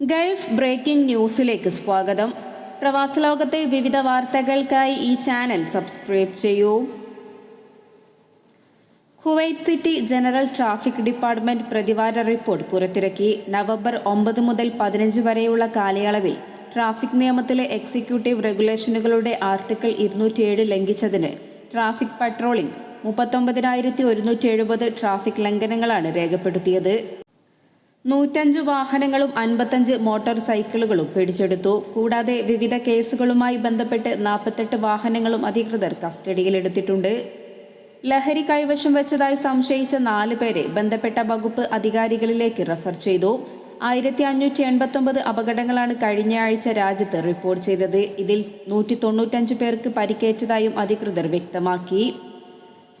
Gulf breaking ന്യൂസിലേക്ക് സ്വാഗതം. പ്രവാസ ലോകത്തെ വിവിധ വാർത്തകൾക്കായി ഈ ചാനൽ സബ്സ്ക്രൈബ് ചെയ്യൂ. Kuwait city general traffic department പ്രതിവാര റിപ്പോർട്ട് പുറത്തിറക്കി. നവംബർ ഒമ്പത് മുതൽ പതിനഞ്ച് വരെയുള്ള കാലയളവിൽ ട്രാഫിക് നിയമത്തിലെ എക്സിക്യൂട്ടീവ് റെഗുലേഷനുകളുടെ ആർട്ടിക്കിൾ ഇരുന്നൂറ്റിയേഴ് ലംഘിച്ചതിന് ട്രാഫിക് പട്രോളിംഗ് മുപ്പത്തൊമ്പതിനായിരത്തി ഒരുന്നൂറ്റി എഴുപത് ട്രാഫിക് ലംഘനങ്ങളാണ് രേഖപ്പെടുത്തിയത്. നൂറ്റഞ്ച് വാഹനങ്ങളും അൻപത്തഞ്ച് മോട്ടോർ സൈക്കിളുകളും പിടിച്ചെടുത്തു. കൂടാതെ വിവിധ കേസുകളുമായി ബന്ധപ്പെട്ട് നാൽപ്പത്തെട്ട് വാഹനങ്ങളും അധികൃതർ കസ്റ്റഡിയിലെടുത്തിട്ടുണ്ട്. ലഹരി കൈവശം വെച്ചതായി സംശയിച്ച നാല് പേരെ ബന്ധപ്പെട്ട വകുപ്പ് അധികാരികളിലേക്ക് റഫർ ചെയ്തു. ആയിരത്തി അഞ്ഞൂറ്റി എൺപത്തൊമ്പത് അപകടങ്ങളാണ് കഴിഞ്ഞയാഴ്ച രാജ്യത്ത് റിപ്പോർട്ട് ചെയ്തത്. ഇതിൽ നൂറ്റി തൊണ്ണൂറ്റഞ്ച് പേർക്ക് പരിക്കേറ്റതായും അധികൃതർ വ്യക്തമാക്കി.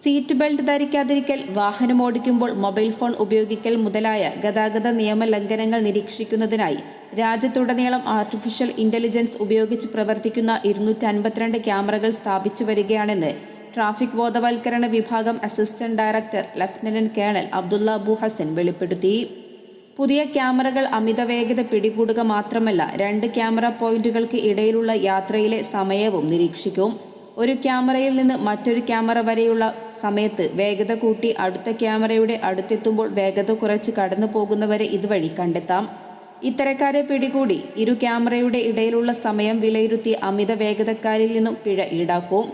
സീറ്റ് ബെൽറ്റ് ധരിക്കാതിരിക്കൽ വാഹനം ഓടിക്കുമ്പോൾ മൊബൈൽ ഫോൺ ഉപയോഗിക്കൽ മുതലായ ഗതാഗത നിയമ ലംഘനങ്ങൾ നിരീക്ഷിക്കുന്നതിനായി രാജ്യത്തുടനീളം ആർട്ടിഫിഷ്യൽ ഇന്റലിജൻസ് ഉപയോഗിച്ച് പ്രവർത്തിക്കുന്ന ഇരുന്നൂറ്റി അൻപത്തിരണ്ട് ക്യാമറകൾ സ്ഥാപിച്ചു വരികയാണെന്ന് ട്രാഫിക് ബോധവൽക്കരണ വിഭാഗം assistant director lieutenant colonel Abdullah Abu Hassan വെളിപ്പെടുത്തി. പുതിയ ക്യാമറകൾ അമിത വേഗത പിടികൂടുക മാത്രമല്ല രണ്ട് ക്യാമറ പോയിന്റുകൾക്ക് ഇടയിലുള്ള യാത്രയിലെ സമയവും നിരീക്ഷിക്കും. ഒരു ക്യാമറയിൽ നിന്ന് മറ്റൊരു ക്യാമറ വരെയുള്ള സമയത്ത് വേഗത കൂട്ടി അടുത്ത ക്യാമറയുടെ അടുത്തെത്തുമ്പോൾ വേഗത കുറച്ച് കടന്നു പോകുന്നവരെ ഇതുവഴി കണ്ടെത്താം. ഇത്തരക്കാരെ പിടികൂടി ഇരു ക്യാമറയുടെ ഇടയിലുള്ള സമയം വിലയിരുത്തി അമിത വേഗതക്കാരിൽ നിന്നും പിഴ ഈടാക്കും.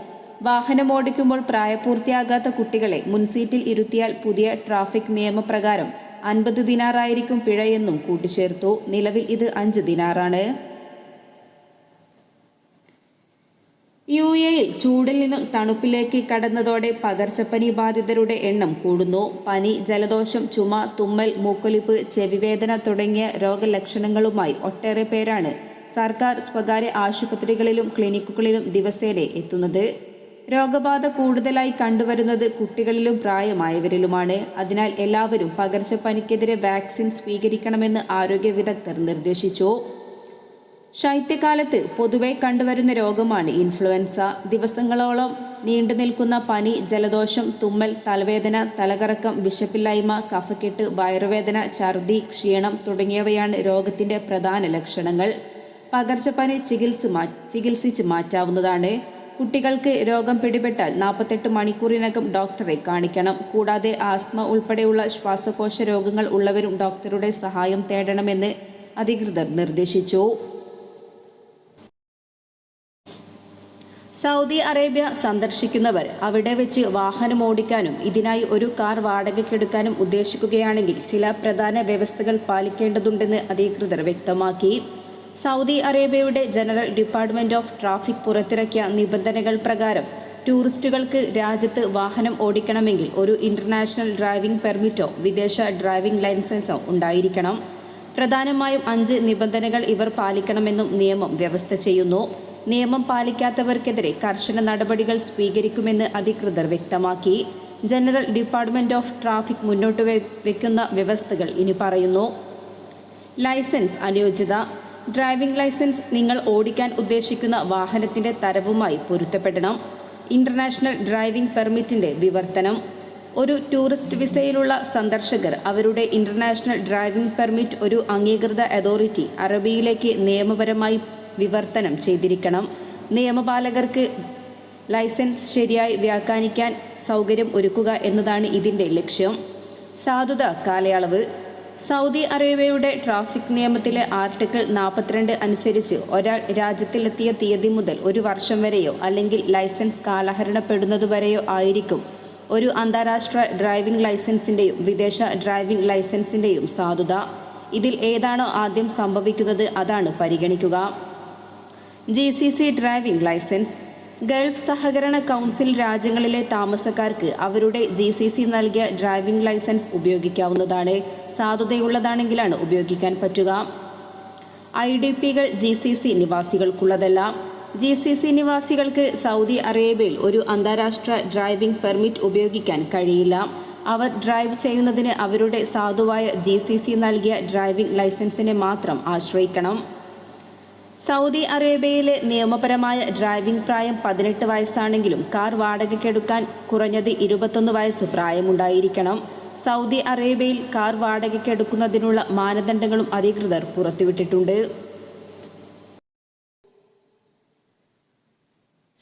വാഹനം ഓടിക്കുമ്പോൾ പ്രായപൂർത്തിയാകാത്ത കുട്ടികളെ മുൻസീറ്റിൽ ഇരുത്തിയാൽ പുതിയ ട്രാഫിക് നിയമപ്രകാരം അൻപത് ദിനാറായിരിക്കും പിഴയെന്നും കൂട്ടിച്ചേർത്തു. നിലവിൽ ഇത് അഞ്ച് ദിനാറാണ്. യു എയിൽ ചൂടിൽ നിന്നും തണുപ്പിലേക്ക് കടന്നതോടെ പകർച്ചപ്പനി ബാധിതരുടെ എണ്ണം കൂടുന്നു. പനി ജലദോഷം ചുമ തുമ്മൽ മൂക്കൊലിപ്പ് ചെവിവേദന തുടങ്ങിയ രോഗലക്ഷണങ്ങളുമായി ഒട്ടേറെ പേരാണ് സർക്കാർ സ്വകാര്യ ആശുപത്രികളിലും ക്ലിനിക്കുകളിലും ദിവസേന എത്തുന്നത്. രോഗബാധ കൂടുതലായി കണ്ടുവരുന്നത് കുട്ടികളിലും പ്രായമായവരിലുമാണ്. അതിനാൽ എല്ലാവരും പകർച്ചപ്പനിക്കെതിരെ വാക്സിൻ സ്വീകരിക്കണമെന്ന് ആരോഗ്യ വിദഗ്ധർ നിർദ്ദേശിച്ചു. ശൈത്യകാലത്ത് പൊതുവെ കണ്ടുവരുന്ന രോഗമാണ് ഇൻഫ്ലുവൻസ. ദിവസങ്ങളോളം നീണ്ടു നിൽക്കുന്ന പനി ജലദോഷം തുമ്മൽ തലവേദന തലകറക്കം വിശപ്പില്ലായ്മ കഫക്കെട്ട് വയറുവേദന ഛർദി ക്ഷീണം തുടങ്ങിയവയാണ് രോഗത്തിന്റെ പ്രധാന ലക്ഷണങ്ങൾ. പകർച്ചപ്പനി ചികിത്സ ചികിത്സിച്ച് മാറ്റാവുന്നതാണ്. കുട്ടികൾക്ക് രോഗം പിടിപെട്ടാൽ നാൽപ്പത്തെട്ട് മണിക്കൂറിനകം ഡോക്ടറെ കാണിക്കണം. കൂടാതെ ആസ്മ ഉൾപ്പെടെയുള്ള ശ്വാസകോശ രോഗങ്ങൾ ഉള്ളവരും ഡോക്ടറുടെ സഹായം തേടണമെന്ന് അധികൃതർ നിർദ്ദേശിച്ചു. സൗദി അറേബ്യ സന്ദർശിക്കുന്നവർ അവിടെ വെച്ച് വാഹനം ഓടിക്കാനും ഇതിനായി ഒരു കാർ വാടകയ്ക്കെടുക്കാനും ഉദ്ദേശിക്കുകയാണെങ്കിൽ ചില പ്രധാന വ്യവസ്ഥകൾ പാലിക്കേണ്ടതുണ്ടെന്ന് അധികൃതർ വ്യക്തമാക്കി. സൗദി അറേബ്യയുടെ ജനറൽ ഡിപ്പാർട്ട്മെന്റ് ഓഫ് ട്രാഫിക് പുറത്തിറക്കിയ നിബന്ധനകൾ പ്രകാരം ടൂറിസ്റ്റുകൾക്ക് രാജ്യത്ത് വാഹനം ഓടിക്കണമെങ്കിൽ ഒരു ഇന്റർനാഷണൽ ഡ്രൈവിംഗ് പെർമിറ്റോ വിദേശ ഡ്രൈവിംഗ് ലൈസൻസോ ഉണ്ടായിരിക്കണം. പ്രധാനമായും അഞ്ച് നിബന്ധനകൾ ഇവർ പാലിക്കണമെന്നും നിയമം വ്യവസ്ഥ ചെയ്യുന്നു. നിയമം പാലിക്കാത്തവർക്കെതിരെ കർശന നടപടികൾ സ്വീകരിക്കുമെന്ന് അധികൃതർ വ്യക്തമാക്കി. ജനറൽ ഡിപ്പാർട്ട്മെന്റ് ഓഫ് ട്രാഫിക് മുന്നോട്ട് വയ്ക്കുന്ന വ്യവസ്ഥകൾ ഇനി പറയുന്നു. ലൈസൻസ് അനുയോജ്യത. ഡ്രൈവിംഗ് ലൈസൻസ് നിങ്ങൾ ഓടിക്കാൻ ഉദ്ദേശിക്കുന്ന വാഹനത്തിന്റെ തരവുമായി പൊരുത്തപ്പെടണം. ഇന്റർനാഷണൽ ഡ്രൈവിംഗ് പെർമിറ്റിന്റെ വിവർത്തനം. ഒരു ടൂറിസ്റ്റ് വിസയിലുള്ള സന്ദർശകർ അവരുടെ ഇന്റർനാഷണൽ ഡ്രൈവിംഗ് പെർമിറ്റ് ഒരു അംഗീകൃത അതോറിറ്റി അറബിയിലേക്ക് നിയമപരമായി വിവർത്തനം ചെയ്തിരിക്കണം. നിയമപാലകർക്ക് ലൈസൻസ് ശരിയായി വ്യാഖ്യാനിക്കാൻ സൗകര്യം ഒരുക്കുക എന്നതാണ് ഇതിന്റെ ലക്ഷ്യം. സാധുത കാലയളവ്. സൗദി അറേബ്യയുടെ ട്രാഫിക് നിയമത്തിലെ ആർട്ടിക്കിൾ നാൽപ്പത്തിരണ്ട് അനുസരിച്ച് ഒരാൾ രാജ്യത്തിലെത്തിയ തീയതി മുതൽ ഒരു വർഷം വരെയോ അല്ലെങ്കിൽ ലൈസൻസ് കാലഹരണപ്പെടുന്നതുവരെയോ ആയിരിക്കും. ഒരു അന്താരാഷ്ട്ര ഡ്രൈവിംഗ് ലൈസൻസിന്റെയും വിദേശ ഡ്രൈവിംഗ് ലൈസൻസിന്റെയും സാധുത. ഇതിൽ ഏതാണോ ആദ്യം സംഭവിക്കുന്നത് അതാണ് പരിഗണിക്കുക. G C C driving licence Gulf സഹകരണ കൗൺസിൽ രാജ്യങ്ങളിലെ താമസക്കാർക്ക് അവരുടെ ജി സി സി നൽകിയ ഡ്രൈവിംഗ് ലൈസൻസ് ഉപയോഗിക്കാവുന്നതാണ്. സാധുതയുള്ളതാണെങ്കിലാണ് ഉപയോഗിക്കാൻ പറ്റുക. ഐ ഡി പികൾ ജി സി സി നിവാസികൾക്കുള്ളതല്ല. ജി സി സി നിവാസികൾക്ക് സൗദി അറേബ്യയിൽ ഒരു അന്താരാഷ്ട്ര ഡ്രൈവിംഗ് പെർമിറ്റ് ഉപയോഗിക്കാൻ കഴിയില്ല. അവർ ഡ്രൈവ് ചെയ്യുന്നതിന് അവരുടെ സാധുവായ ജി സി സി നൽകിയ ഡ്രൈവിംഗ് ലൈസൻസിനെ മാത്രം ആശ്രയിക്കണം. സൗദി അറേബ്യയിലെ നിയമപരമായ ഡ്രൈവിംഗ് പ്രായം പതിനെട്ട് വയസ്സാണെങ്കിലും കാർ വാടകയ്ക്കെടുക്കാൻ കുറഞ്ഞത് ഇരുപത്തൊന്ന് വയസ്സ് പ്രായമുണ്ടായിരിക്കണം. സൗദി അറേബ്യയിൽ കാർ വാടകയ്ക്കെടുക്കുന്നതിനുള്ള മാനദണ്ഡങ്ങളും അധികൃതർ പുറത്തുവിട്ടിട്ടുണ്ട്.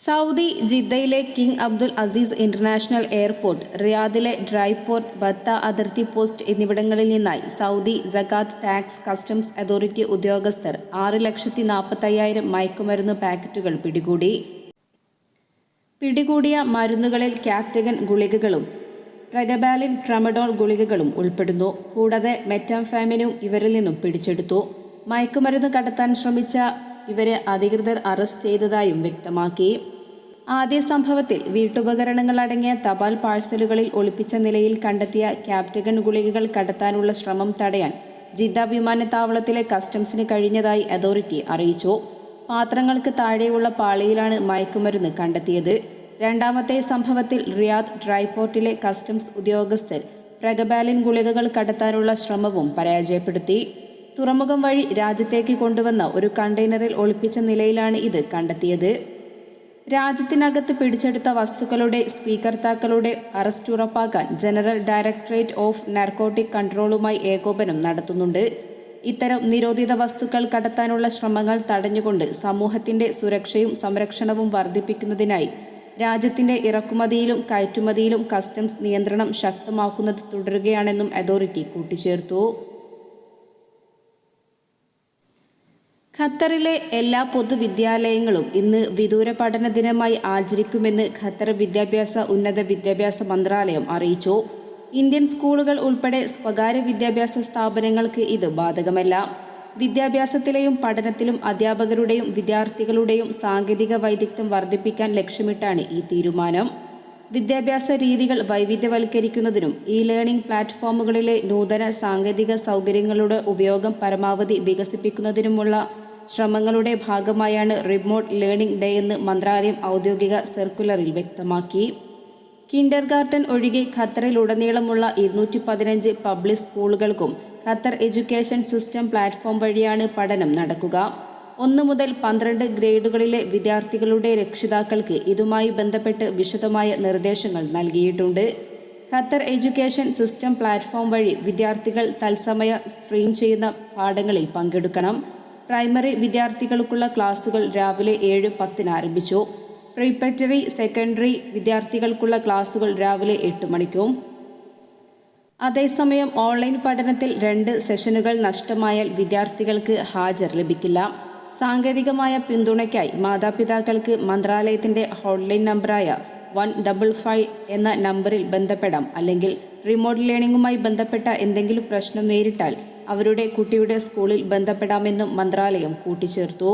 സൗദി ജിദ്ദയിലെ king Abdul Aziz international airport റിയാദിലെ ഡ്രൈപോർട്ട് ബത്ത അതിർത്തി പോസ്റ്റ് എന്നിവിടങ്ങളിൽ നിന്നായി സൗദി ജക്കാത്ത് ടാക്സ് കസ്റ്റംസ് അതോറിറ്റി ഉദ്യോഗസ്ഥർ ആറ് ലക്ഷത്തി നാൽപ്പത്തയ്യായിരം മയക്കുമരുന്ന് പാക്കറ്റുകൾ പിടികൂടി. പിടികൂടിയ മരുന്നുകളിൽ ക്യാപ്റ്റഗൻ ഗുളികകളും പ്രഗബാലിൻ ട്രമഡോൾ ഗുളികകളും ഉൾപ്പെടുന്നു. കൂടാതെ മെറ്റാംഫാമിനും ഇവരിൽ നിന്നും പിടിച്ചെടുത്തു. മയക്കുമരുന്ന് കടത്താൻ ശ്രമിച്ച ഇവരെ അധികൃതർ അറസ്റ്റ് ചെയ്തതായും വ്യക്തമാക്കി. ആദ്യ സംഭവത്തിൽ വീട്ടുപകരണങ്ങൾ അടങ്ങിയ തപാൽ പാഴ്സലുകളിൽ ഒളിപ്പിച്ച നിലയിൽ കണ്ടെത്തിയ ക്യാപ്റ്റഗൺ ഗുളികകൾ കടത്താനുള്ള ശ്രമം തടയാൻ ജിദ്ദ വിമാനത്താവളത്തിലെ കസ്റ്റംസിന് കഴിഞ്ഞതായി അതോറിറ്റി അറിയിച്ചു. പാത്രങ്ങൾക്ക് താഴെയുള്ള പാളിയിലാണ് മയക്കുമരുന്ന് കണ്ടെത്തിയത്. രണ്ടാമത്തെ സംഭവത്തിൽ റിയാദ് ഡ്രൈപോർട്ടിലെ കസ്റ്റംസ് ഉദ്യോഗസ്ഥർ പ്രഗബാലിൻ ഗുളികകൾ കടത്താനുള്ള ശ്രമവും പരാജയപ്പെടുത്തി. തുറമുഖം വഴി രാജ്യത്തേക്ക് കൊണ്ടുവന്ന ഒരു കണ്ടെയ്നറിൽ ഒളിപ്പിച്ച നിലയിലാണ് ഇത് കണ്ടെത്തിയത്. രാജ്യത്തിനകത്ത് പിടിച്ചെടുത്ത വസ്തുക്കളുടെ സ്വീകർത്താക്കളുടെ അറസ്റ്റ് ഉറപ്പാക്കാൻ ജനറൽ ഡയറക്ടറേറ്റ് ഓഫ് നാർക്കോട്ടിക് കൺട്രോളുമായി ഏകോപനം നടത്തുന്നുണ്ട്. ഇത്തരം നിരോധിത വസ്തുക്കൾ കടത്താനുള്ള ശ്രമങ്ങൾ തടഞ്ഞുകൊണ്ട് സമൂഹത്തിന്റെ സുരക്ഷയും സംരക്ഷണവും വർദ്ധിപ്പിക്കുന്നതിനായി രാജ്യത്തിന്റെ ഇറക്കുമതിയിലും കയറ്റുമതിയിലും കസ്റ്റംസ് നിയന്ത്രണം ശക്തമാക്കുന്നത് തുടരുകയാണെന്നും അതോറിറ്റി കൂട്ടിച്ചേർത്തു. ഖത്തറിലെ എല്ലാ പൊതുവിദ്യാലയങ്ങളും ഇന്ന് വിദൂര പഠന ദിനമായി ആചരിക്കുമെന്ന് ഖത്തർ വിദ്യാഭ്യാസ ഉന്നത വിദ്യാഭ്യാസ മന്ത്രാലയം അറിയിച്ചു. ഇന്ത്യൻ സ്കൂളുകൾ ഉൾപ്പെടെ സ്വകാര്യ വിദ്യാഭ്യാസ സ്ഥാപനങ്ങൾക്ക് ഇത് ബാധകമല്ല. വിദ്യാഭ്യാസത്തിലെയും പഠനത്തിലും അധ്യാപകരുടെയും വിദ്യാർത്ഥികളുടെയും സാങ്കേതിക വൈദഗ്ധ്യം വർദ്ധിപ്പിക്കാൻ ലക്ഷ്യമിട്ടാണ് ഈ തീരുമാനം. വിദ്യാഭ്യാസ രീതികൾ വൈവിധ്യവൽക്കരിക്കുന്നതിനും ഇ ലേണിംഗ് പ്ലാറ്റ്ഫോമുകളിലെ നൂതന സാങ്കേതിക സൗകര്യങ്ങളുടെ ഉപയോഗം പരമാവധി വികസിപ്പിക്കുന്നതിനുമുള്ള ശ്രമങ്ങളുടെ ഭാഗമായാണ് റിമോട്ട് ലേണിംഗ് ഡേ എന്ന് മന്ത്രാലയം ഔദ്യോഗിക സർക്കുലറിൽ വ്യക്തമാക്കി. കിൻഡർ ഗാർട്ടൻ ഒഴികെ ഖത്തറിലുടനീളമുള്ള ഇരുന്നൂറ്റി പതിനഞ്ച് പബ്ലിക് സ്കൂളുകൾക്കും ഖത്തർ എഡ്യൂക്കേഷൻ സിസ്റ്റം പ്ലാറ്റ്ഫോം വഴിയാണ് പഠനം നടക്കുക. ഒന്ന് മുതൽ പന്ത്രണ്ട് ഗ്രേഡുകളിലെ വിദ്യാർത്ഥികളുടെ രക്ഷിതാക്കൾക്ക് ഇതുമായി ബന്ധപ്പെട്ട് വിശദമായ നിർദ്ദേശങ്ങൾ നൽകിയിട്ടുണ്ട്. ഖത്തർ എഡ്യൂക്കേഷൻ സിസ്റ്റം പ്ലാറ്റ്ഫോം വഴി വിദ്യാർത്ഥികൾ തത്സമയ സ്ട്രീം ചെയ്യുന്ന പാഠങ്ങളിൽ പങ്കെടുക്കണം. പ്രൈമറി വിദ്യാർത്ഥികൾക്കുള്ള ക്ലാസുകൾ രാവിലെ ഏഴ് പത്തിന് ആരംഭിച്ചു. പ്രിപ്പറ്ററി സെക്കൻഡറി വിദ്യാർത്ഥികൾക്കുള്ള ക്ലാസുകൾ രാവിലെ എട്ട് മണിക്കും. അതേസമയം ഓൺലൈൻ പഠനത്തിൽ രണ്ട് സെഷനുകൾ നഷ്ടമായാൽ വിദ്യാർത്ഥികൾക്ക് ഹാജർ ലഭിക്കില്ല. സാങ്കേതികമായ പിന്തുണയ്ക്കായി മാതാപിതാക്കൾക്ക് മന്ത്രാലയത്തിന്റെ ഹോട്ട്ലൈൻ നമ്പറായ വൺ ഡബിൾ ഫൈവ് എന്ന നമ്പറിൽ ബന്ധപ്പെടാം അല്ലെങ്കിൽ റിമോട്ട് ലേണിംഗുമായി ബന്ധപ്പെട്ട എന്തെങ്കിലും പ്രശ്നം നേരിട്ടാൽ അവരുടെ കുട്ടിയുടെ സ്കൂളിൽ ബന്ധപ്പെടാമെന്നും മന്ത്രാലയം കൂട്ടിച്ചേർത്തു.